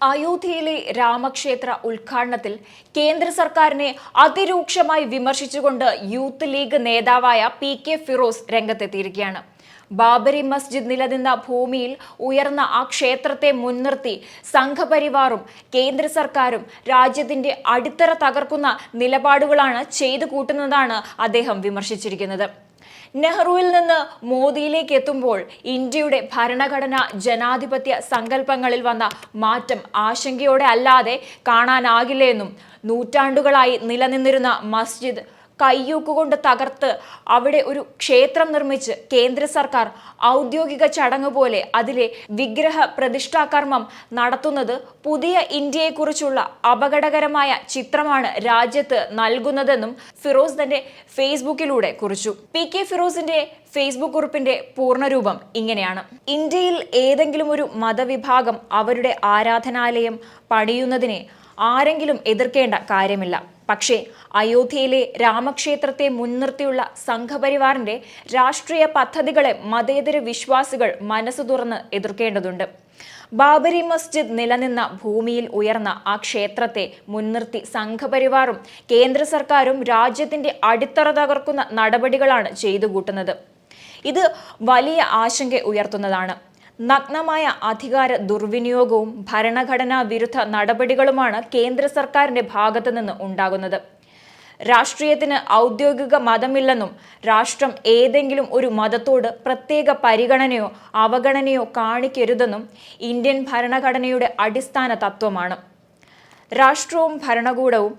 അയോധ്യയിലെ രാമക്ഷേത്ര ഉദ്ഘാടനത്തിൽ കേന്ദ്ര സർക്കാരിനെ അതിരൂക്ഷമായി വിമർശിച്ചുകൊണ്ട് യൂത്ത് ലീഗ് നേതാവായ പി കെ ഫിറോസ് രംഗത്തെത്തിയിരിക്കുകയാണ്. ബാബരി മസ്ജിദ് നിലനിന്ന ഭൂമിയിൽ ഉയർന്ന ആ ക്ഷേത്രത്തെ മുൻനിർത്തി സംഘപരിവാറും കേന്ദ്ര സർക്കാരും രാജ്യത്തിന്റെ അടിത്തറ തകർക്കുന്ന നിലപാടുകളാണ് ചെയ്തു കൂട്ടുന്നതാണ് അദ്ദേഹം വിമർശിച്ചിരിക്കുന്നത്. നെഹ്റുവിൽ നിന്ന് മോദിയിലേക്ക് എത്തുമ്പോൾ ഇന്ത്യയുടെ ഭരണഘടന ജനാധിപത്യ സങ്കല്പങ്ങളിൽ വന്ന മാറ്റം ആശങ്കയോടെ അല്ലാതെ കാണാനാകില്ലെന്നും നൂറ്റാണ്ടുകളായി നിലനിന്നിരുന്ന മസ്ജിദ് കയ്യൂക്കുകൊണ്ട് തകർത്ത് അവിടെ ഒരു ക്ഷേത്രം നിർമ്മിച്ച് കേന്ദ്ര സർക്കാർ ഔദ്യോഗിക ചടങ്ങ് പോലെ അതിലെ വിഗ്രഹ പ്രതിഷ്ഠാകർമ്മം നടത്തുന്നത് പുതിയ ഇന്ത്യയെക്കുറിച്ചുള്ള അപകടകരമായ ചിത്രമാണ് രാജ്യത്ത് നൽകുന്നതെന്നും ഫിറോസ് തന്റെ ഫേസ്ബുക്കിലൂടെ കുറിച്ചു. പി കെ ഫിറോസിന്റെ ഫേസ്ബുക്ക് കുറിപ്പിന്റെ പൂർണരൂപം ഇങ്ങനെയാണ്. ഇന്ത്യയിൽ ഏതെങ്കിലും ഒരു മതവിഭാഗം അവരുടെ ആരാധനാലയം പണിയുന്നതിനെ ആരെങ്കിലും എതിർക്കേണ്ട കാര്യമില്ല. പക്ഷേ അയോധ്യയിലെ രാമക്ഷേത്രത്തെ മുൻനിർത്തിയുള്ള സംഘപരിവാറിന്റെ രാഷ്ട്രീയ പദ്ധതികളെ മതേതര വിശ്വാസികൾ മനസ്സു തുറന്ന് എതിർക്കേണ്ടതുണ്ട്. ബാബരി മസ്ജിദ് നിലനിന്ന ഭൂമിയിൽ ഉയർന്ന ആ ക്ഷേത്രത്തെ മുൻനിർത്തി സംഘപരിവാറും കേന്ദ്ര സർക്കാരും രാജ്യത്തിന്റെ അടിത്തറ തകർക്കുന്ന നടപടികളാണ് ചെയ്തു കൂട്ടുന്നത് ഇത് വലിയ ആശങ്ക ഉയർത്തുന്നതാണ്. നഗ്നമായ അധികാര ദുർവിനിയോഗവും ഭരണഘടനാ വിരുദ്ധ നടപടികളുമാണ് കേന്ദ്ര സർക്കാരിന്റെ ഭാഗത്തു നിന്ന് ഉണ്ടാകുന്നത്. രാഷ്ട്രീയത്തിന് ഔദ്യോഗിക മതമില്ലെന്നും രാഷ്ട്രം ഏതെങ്കിലും ഒരു മതത്തോട് പ്രത്യേക പരിഗണനയോ അവഗണനയോ കാണിക്കരുതെന്നും ഇന്ത്യൻ ഭരണഘടനയുടെ അടിസ്ഥാന തത്വമാണ്. രാഷ്ട്രവും ഭരണകൂടവും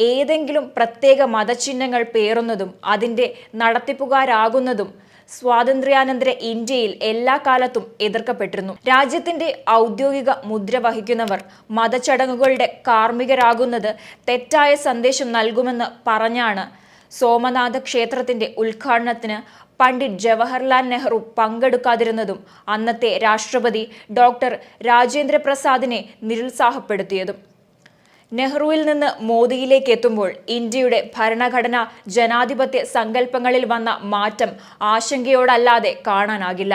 ഏതെങ്കിലും പ്രത്യേക മതചിഹ്നങ്ങൾ പേറുന്നതും അതിന്റെ നടത്തിപ്പുകാരാകുന്നതും സ്വാതന്ത്ര്യാനന്തര ഇന്ത്യയിൽ എല്ലാ കാലത്തും എതിർക്കപ്പെട്ടിരുന്നു. രാജ്യത്തിന്റെ ഔദ്യോഗിക മുദ്ര വഹിക്കുന്നവർ മതചടങ്ങുകളുടെ കാർമ്മികരാകുന്നത് തെറ്റായ സന്ദേശം നൽകുമെന്ന് പറഞ്ഞാണ് സോമനാഥ ക്ഷേത്രത്തിന്റെ ഉദ്ഘാടനത്തിന് പണ്ഡിറ്റ് ജവഹർലാൽ നെഹ്റു പങ്കെടുക്കാതിരുന്നതും അന്നത്തെ രാഷ്ട്രപതി ഡോക്ടർ രാജേന്ദ്ര പ്രസാദിനെ നിരുത്സാഹപ്പെടുത്തിയതും. നെഹ്റുവിൽ നിന്ന് മോദിയിലേക്ക് എത്തുമ്പോൾ ഇന്ത്യയുടെ ഭരണഘടന ജനാധിപത്യ സങ്കല്പങ്ങളിൽ വന്ന മാറ്റം ആശങ്കയോടല്ലാതെ കാണാനാകില്ല.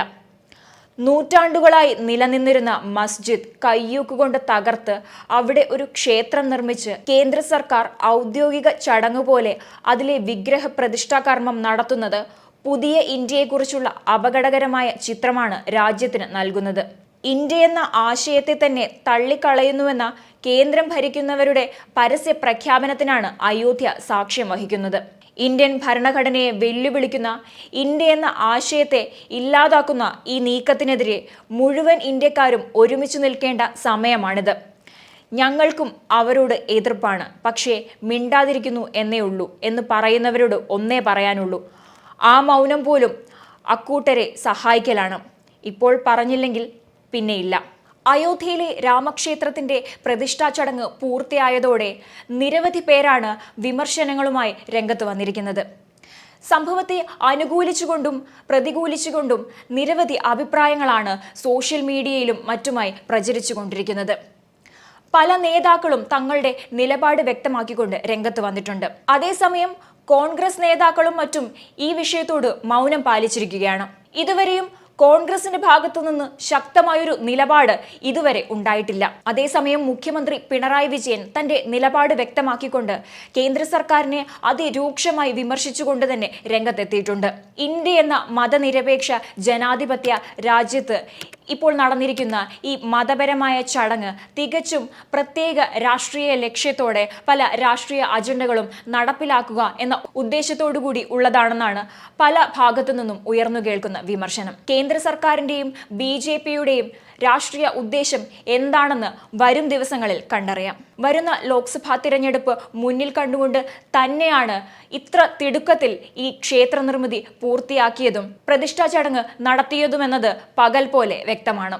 നൂറ്റാണ്ടുകളായി നിലനിന്നിരുന്ന മസ്ജിദ് കയ്യൂക്കുകൊണ്ട് തകർത്ത് അവിടെ ഒരു ക്ഷേത്രം നിർമ്മിച്ച് കേന്ദ്ര സർക്കാർ ഔദ്യോഗിക ചടങ്ങ് പോലെ അതിലെ വിഗ്രഹ പ്രതിഷ്ഠാകർമ്മം നടത്തുന്നത് പുതിയ ഇന്ത്യയെക്കുറിച്ചുള്ള അപകടകരമായ ചിത്രമാണ് രാജ്യത്തിന് നൽകുന്നത്. ഇന്ത്യ എന്ന ആശയത്തെ തന്നെ തള്ളിക്കളയുന്നുവെന്ന കേന്ദ്രം ഭരിക്കുന്നവരുടെ പരസ്യ പ്രഖ്യാപനത്തിനാണ് അയോധ്യ സാക്ഷ്യം വഹിക്കുന്നത്. ഇന്ത്യൻ ഭരണഘടനയെ വെല്ലുവിളിക്കുന്ന ഇന്ത്യ എന്ന ആശയത്തെ ഇല്ലാതാക്കുന്ന ഈ നീക്കത്തിനെതിരെ മുഴുവൻ ഇന്ത്യക്കാരും ഒരുമിച്ച് നിൽക്കേണ്ട സമയമാണിത്. ഞങ്ങൾക്കും അവരോട് എതിർപ്പാണ്. പക്ഷേ മിണ്ടാതിരിക്കുന്നു എന്നേ ഉള്ളൂ എന്ന് പറയുന്നവരോട് ഒന്നേ പറയാനുള്ളൂ. ആ മൗനം പോലും അക്കൂട്ടരെ സഹായിക്കലാണ്. ഇപ്പോൾ പറഞ്ഞില്ലെങ്കിൽ പിന്നെയില്ല. അയോധ്യയിലെ രാമക്ഷേത്രത്തിന്റെ പ്രതിഷ്ഠാ ചടങ്ങ് പൂർത്തിയായതോടെ നിരവധി പേരാണ് വിമർശനങ്ങളുമായി രംഗത്ത് വന്നിരിക്കുന്നത്. സംഭവത്തെ അനുകൂലിച്ചുകൊണ്ടും പ്രതികൂലിച്ചുകൊണ്ടും നിരവധി അഭിപ്രായങ്ങളാണ് സോഷ്യൽ മീഡിയയിലും മറ്റുമായി പ്രചരിച്ചുകൊണ്ടിരിക്കുന്നത്. പല നേതാക്കളും തങ്ങളുടെ നിലപാട് വ്യക്തമാക്കിക്കൊണ്ട് രംഗത്ത് വന്നിട്ടുണ്ട്. അതേസമയം കോൺഗ്രസ് നേതാക്കളും മറ്റും ഈ വിഷയത്തോട് മൗനം പാലിച്ചിരിക്കുകയാണ്. ഇതുവരെയും കോൺഗ്രസിന്റെ ഭാഗത്തുനിന്ന് ശക്തമായൊരു നിലപാട് ഇതുവരെ ഉണ്ടായിട്ടില്ല. അതേസമയം മുഖ്യമന്ത്രി പിണറായി വിജയൻ തന്റെ നിലപാട് വ്യക്തമാക്കിക്കൊണ്ട് കേന്ദ്ര സർക്കാരിനെ അതിരൂക്ഷമായി വിമർശിച്ചുകൊണ്ട് തന്നെ രംഗത്തെത്തിയിട്ടുണ്ട്. ഇന്ത്യ എന്ന മതനിരപേക്ഷ ജനാധിപത്യ രാജ്യത്ത് ഇപ്പോൾ നടന്നിരിക്കുന്ന ഈ മതപരമായ ചടങ്ങ് തികച്ചും പ്രത്യേക രാഷ്ട്രീയ ലക്ഷ്യത്തോടെ പല രാഷ്ട്രീയ അജണ്ടകളും നടപ്പിലാക്കുക എന്ന ഉദ്ദേശത്തോടു കൂടി ഉള്ളതാണെന്നാണ് പല ഭാഗത്തു നിന്നും ഉയർന്നു കേൾക്കുന്ന വിമർശനം. കേന്ദ്ര സർക്കാരിന്റെയും ബി രാഷ്ട്രീയ ഉദ്ദേശം എന്താണെന്ന് വരും ദിവസങ്ങളിൽ കണ്ടറിയാം. വരുന്ന ലോക്സഭാ തിരഞ്ഞെടുപ്പ് മുന്നിൽ കണ്ടുകൊണ്ട് തന്നെയാണ് ഇത്ര തിടുക്കത്തിൽ ഈ ക്ഷേത്ര നിർമ്മിതി പൂർത്തിയാക്കിയതും പ്രതിഷ്ഠാ ചടങ്ങ് നടത്തിയതുമെന്നത് പകൽ പോലെ വ്യക്തമാണ്.